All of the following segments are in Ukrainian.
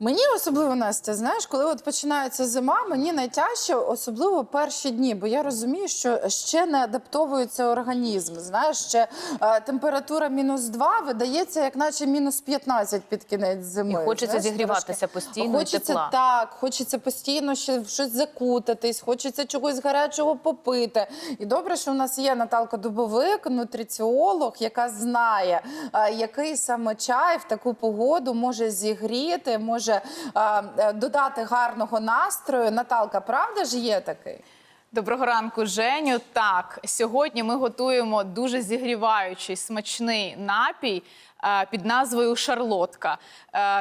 Мені особливо Настя, знаєш, коли от починається зима, мені найтяжче, особливо перші дні, бо я розумію, що ще не адаптовується організм. Знаєш, ще е, температура мінус 2 видається, як наче мінус 15 під кінець зими. І хочеться знаєш, зігріватися трошки. постійно і Хочеться тепла. так, хочеться постійно ще в щось закутатись, хочеться чогось гарячого попити. І добре, що у нас є Наталка Дубовик, нутриціолог, яка знає, е, який саме чай в таку погоду може зігріти, може е, е, додати гарного настрою. Наталка, правда ж є такий? Доброго ранку, Женю. Так, сьогодні ми готуємо дуже зігріваючий смачний напій е, під назвою Шарлотка.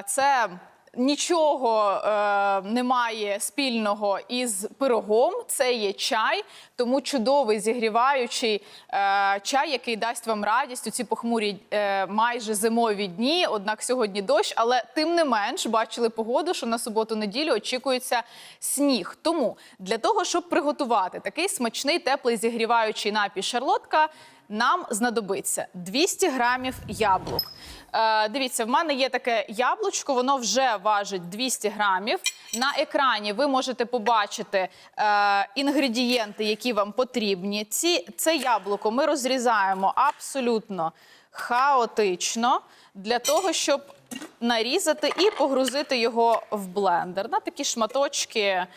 Це нічого е, немає спільного із пирогом. Це є чай, тому чудовий зігріваючий е, чай, який дасть вам радість у ці похмурі е, майже зимові дні. Однак сьогодні дощ, але тим не менш бачили погоду, що на суботу-неділю очікується сніг. Тому для того, щоб приготувати такий смачний теплий зігріваючий напій шарлотка, нам знадобиться 200 грамів яблук. Е, дивіться, в мене є таке яблучко, воно вже важить 200 грамів. На екрані ви можете побачити е, інгредієнти, які вам потрібні. Ці, це яблуко ми розрізаємо абсолютно хаотично для того, щоб нарізати і погрузити його в блендер на такі шматочки. е,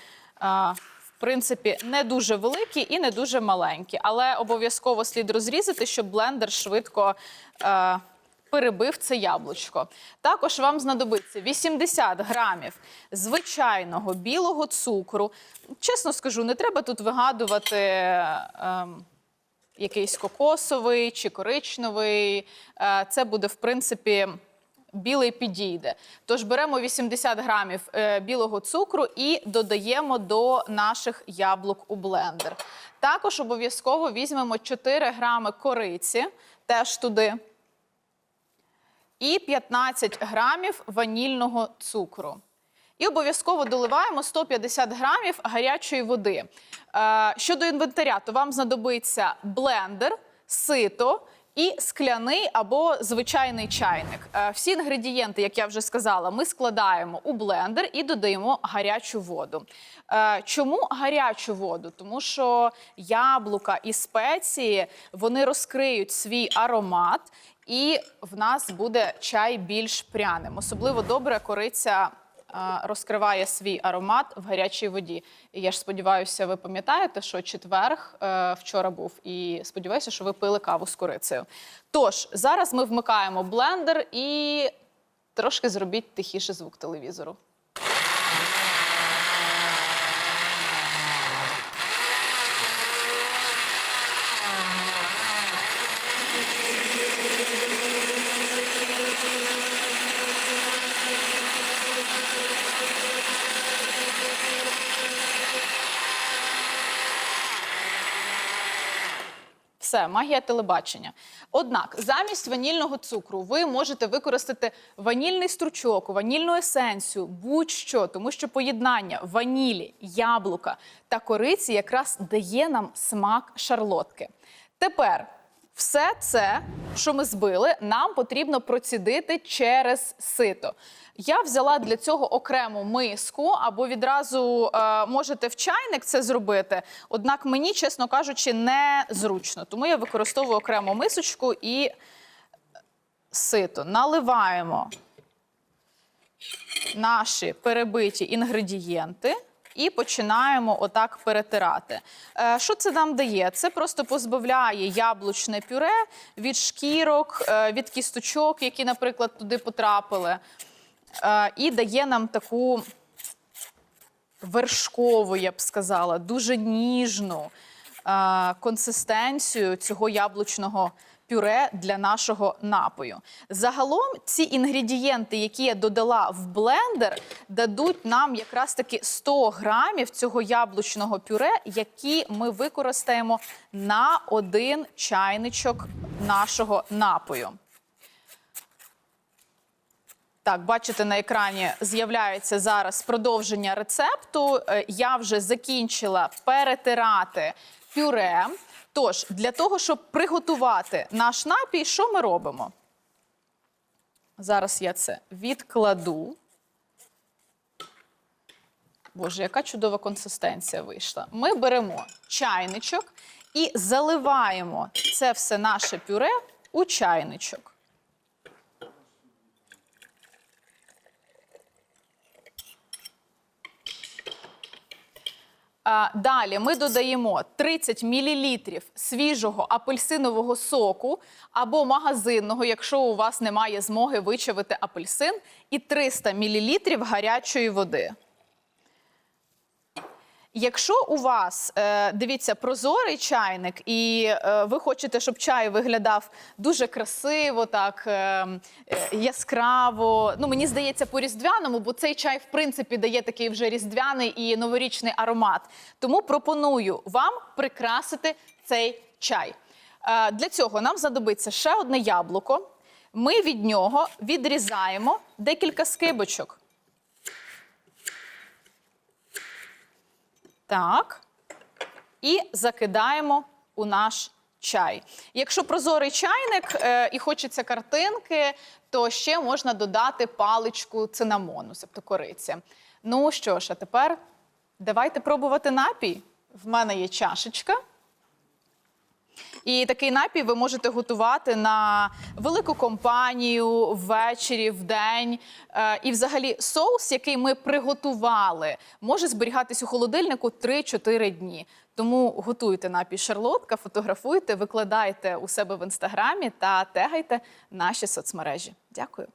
в принципі, не дуже великі і не дуже маленькі, але обов'язково слід розрізати, щоб блендер швидко е, перебив це яблучко. Також вам знадобиться 80 грамів звичайного білого цукру. Чесно скажу, не треба тут вигадувати. Е, якийсь кокосовий чи коричневий. Е, Це буде, в принципі, білий підійде. Тож беремо 80 грамів е, білого цукру і додаємо до наших яблук у блендер. Також обов'язково візьмемо 4 грами кориці, теж туди. І 15 грамів ванільного цукру. І обов'язково доливаємо 150 грамів гарячої води. Е, щодо інвентаря, то вам знадобиться блендер, сито і скляний або звичайний чайник. Е, всі інгредієнти, як я вже сказала, ми складаємо у блендер і додаємо гарячу воду. Е, чому гарячу воду? Тому що яблука і спеції вони розкриють свій аромат, і в нас буде чай більш пряним. Особливо добре кориця розкриває свій аромат в гарячій воді. І я ж сподіваюся, ви пам'ятаєте, що четверг е, вчора був, і сподіваюся, що ви пили каву з корицею. Тож зараз ми вмикаємо блендер і трошки зробіть тихіше звук телевізору. Все, магія телебачення. Однак, замість ванільного цукру ви можете використати ванільний стручок, ванільну есенцію, будь-що, тому що поєднання ванілі, яблука та кориці якраз дає нам смак шарлотки. Тепер все це, що ми збили, нам потрібно процідити через сито. Я взяла для цього окрему миску, або відразу е, можете в чайник це зробити. Однак мені, чесно кажучи, не зручно. Тому я використовую окрему мисочку і сито. Наливаємо наші перебиті інгредієнти. І починаємо отак перетирати. Е, Що це нам дає? Це просто позбавляє яблучне пюре від шкірок, е, від кісточок, які, наприклад, туди потрапили, Е, і дає нам таку вершкову, я б сказала, дуже ніжну консистенцію цього яблучного пюре для нашого напою. Загалом ці інгредієнти, які я додала в блендер, дадуть нам якраз таки 100 грамів цього яблучного пюре, які ми використаємо на один чайничок нашого напою. Так, бачите, на екрані з'являється зараз продовження рецепту. Е, Я вже закінчила перетирати пюре. Тож, для того, щоб приготувати наш напій, що ми робимо? Зараз я це відкладу. Боже, яка чудова консистенція вийшла. Ми беремо чайничок і заливаємо це все наше пюре у чайничок. Далі ми додаємо 30 мл свіжого апельсинового соку або магазинного, якщо у вас немає змоги вичавити апельсин, і 300 мл гарячої води. Якщо у вас, е, дивіться, прозорий чайник, і е, ви хочете, щоб чай виглядав дуже красиво, так е, яскраво. Ну мені здається, по різдвяному, бо цей чай, в принципі, дає такий вже різдвяний і новорічний аромат. Тому пропоную вам прикрасити цей чай. Для цього нам знадобиться ще одне яблуко. Ми від нього відрізаємо декілька скибочок. Так. І закидаємо у наш чай. Якщо прозорий чайник е, і хочеться картинки, то ще можна додати паличку цинамону, тобто кориці. Ну що ж, а тепер давайте пробувати напій. В мене є чашечка. І такий напій ви можете готувати на велику компанію ввечері, в день. Е, І, взагалі, соус, який ми приготували, може зберігатись у холодильнику 3-4 дні. Тому готуйте напій шарлотка, фотографуйте, викладайте у себе в інстаграмі та тегайте наші соцмережі. Дякую.